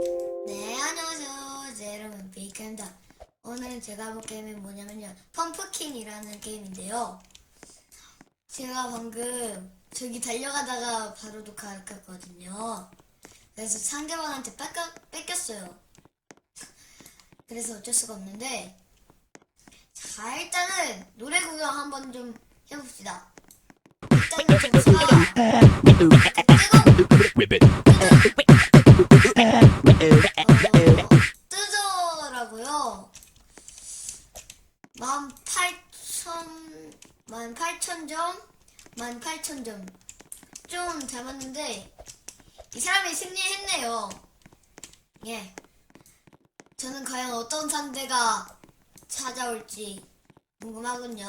네, 안녕하세요. 네, 여러분, 베이크입니다. 오늘은 제가 해볼 게임이 뭐냐면요. 펌프킨이라는 게임인데요. 제가 방금 저기 달려가다가 바로 녹화했거든요. 그래서 상대방한테 뺏겨, 뺏겼어요. 그래서 어쩔 수가 없는데. 자, 일단은 노래 구경 한번 좀 해봅시다. 일단은 점수가 뜨거운 18,000점. 좀 잡았는데, 이 사람이 승리했네요. 예. 저는 과연 어떤 상대가 찾아올지 궁금하군요.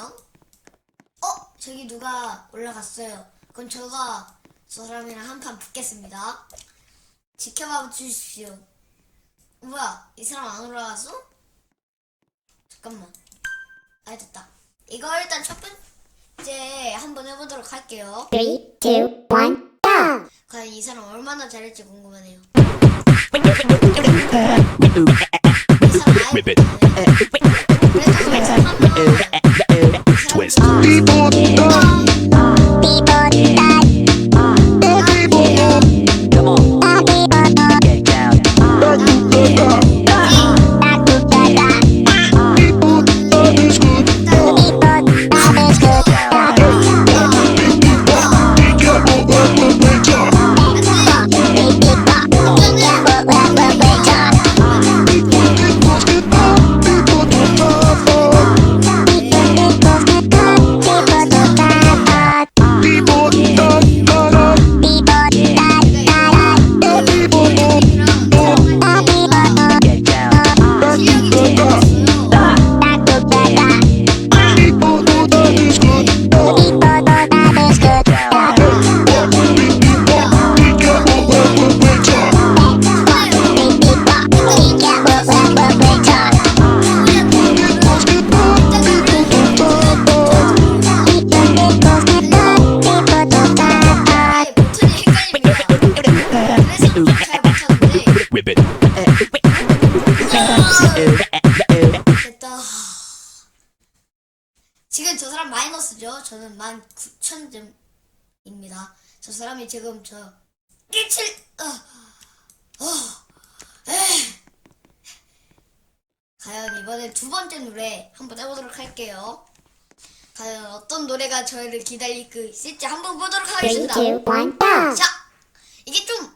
어? 저기 누가 올라갔어요. 그럼 저가 저 사람이랑 한판 붙겠습니다. 지켜봐 주십시오. 뭐야? 이 사람 안 올라갔어? 잠깐만. 아 됐다. 이거 일단 첫 번째 한번 해보도록 할게요. Three, two, one, go! 과연 이 사람 얼마나 잘할지 궁금하네요. 이 사람 아예 지금 저 사람 마이너스죠? 저는 19,000점입니다. 저 사람이 지금 저 끼칠 어, 어, 에이. 과연 이번에 두 번째 노래 한번 해보도록 할게요. 과연 어떤 노래가 저희를 기다리고 있을지 한번 보도록 하겠습니다. two, one, go! 자, 이게 좀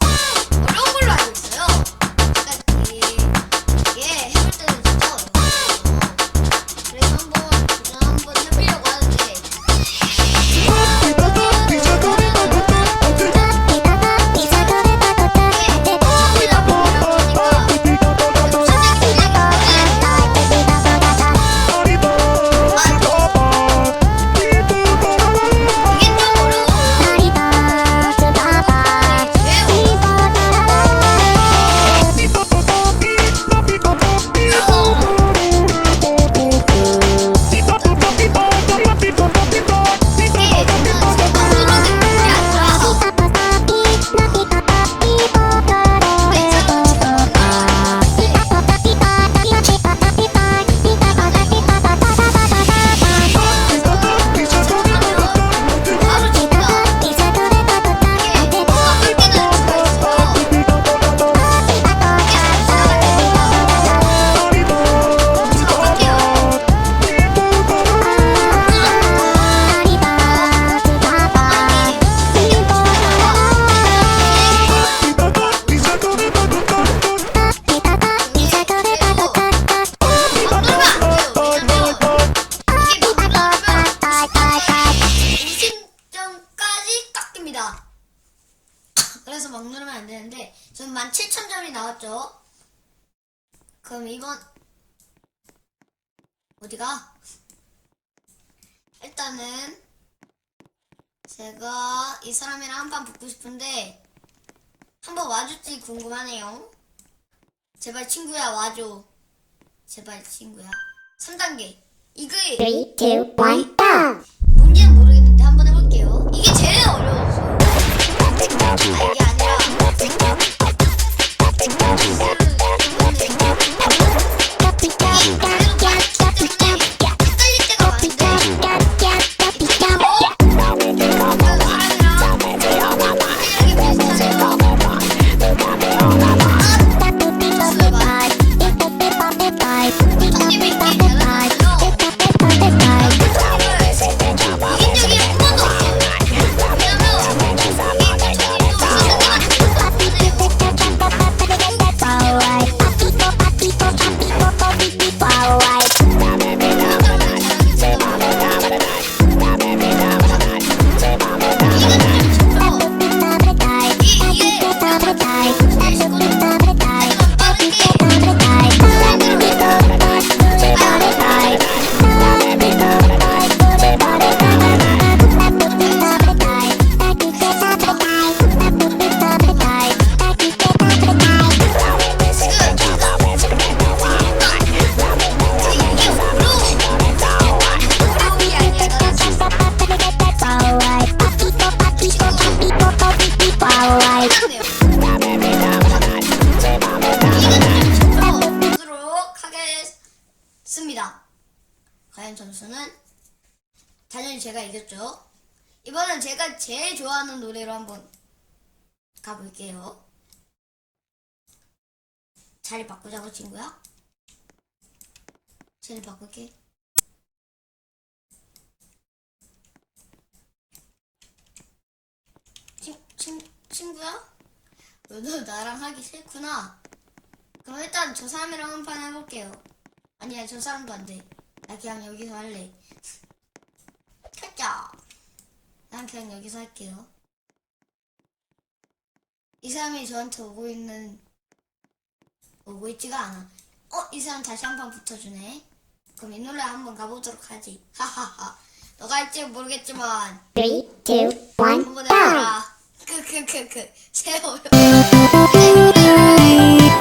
그래서 막 누르면 안 되는데 전 17,000점이 나왔죠. 그럼 이건 어디가? 일단은 제가 이 사람이랑 한 판 붙고 싶은데 한번 와줄지 궁금하네요. 제발 친구야 와줘. 제발 친구야. 3단계. 이거에 Three, two, one, go! 뭔지는 모르겠는데 한번 해볼게요. 이게 제일 어려웠어요. to work. 아니라 당연히 제가 이겼죠. 이번엔 제가 제일 좋아하는 노래로 한번 가볼게요. 자리 바꾸자고 친구야. 자리 바꿀게. 친, 친, 친구야? 너, 너 나랑 하기 싫구나. 그럼 일단 저 사람이랑 한 판 해볼게요. 아니야, 저 사람도 안 돼. 나 그냥 여기서 할래. 가자. 난 그냥 여기서 할게요. 이 사람이 저한테 오고 있는, 오고 있지가 않아. 어, 이 사람 다시 한판 붙어주네. 그럼 이 노래 한번 가보도록 하지. 하하하. 너가 할지 모르겠지만, Three, two, one, 한번 go! 해봐라. 그, 그. 세워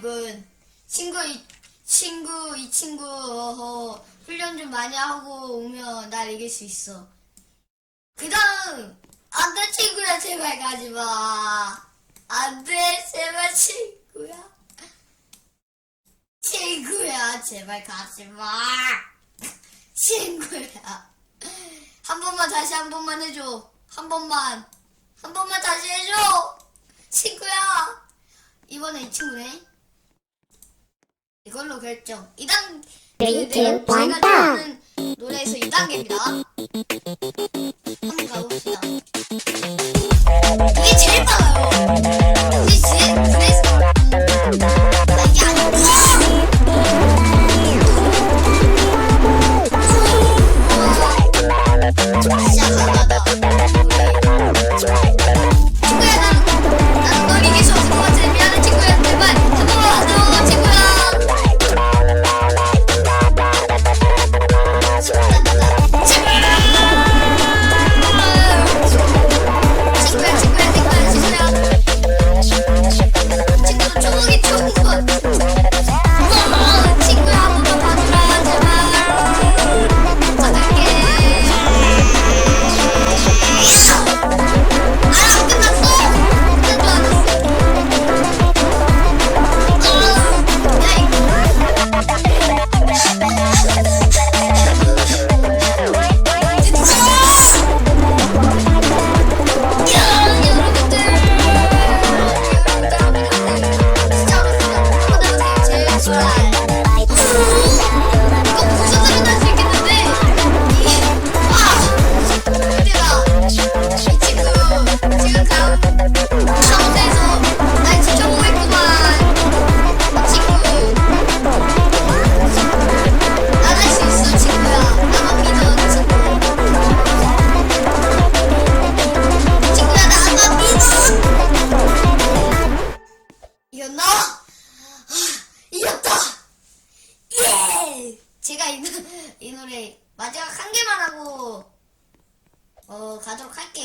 별거 아니군. 친구 이 친구 이 친구 어허, 훈련 좀 많이 하고 오면 날 이길 수 있어. 그다음 안돼 친구야 제발 가지 마. 안돼 제발 친구야. 친구야 제발 가지 마. 친구야. 한 번만 다시 한 번만 해줘. 한 번만. 한 번만 다시 해줘. 친구야. 이번에 이 친구네. 이걸로 결정. 2단 Three, two, 내가 one, 제가 go! 좋아하는 노래에서 2단계입니다. 한번 가봅시다. 이게 제일 빨라요. 이게 제일 그래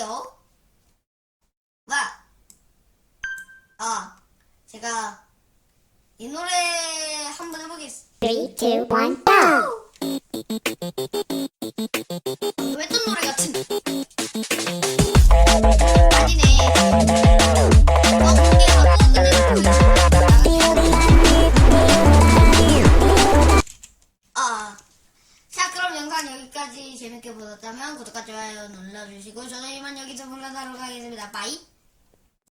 할게요 와! 아 제가 이 노래 한번 해보겠 Three, two, one, go! 왜또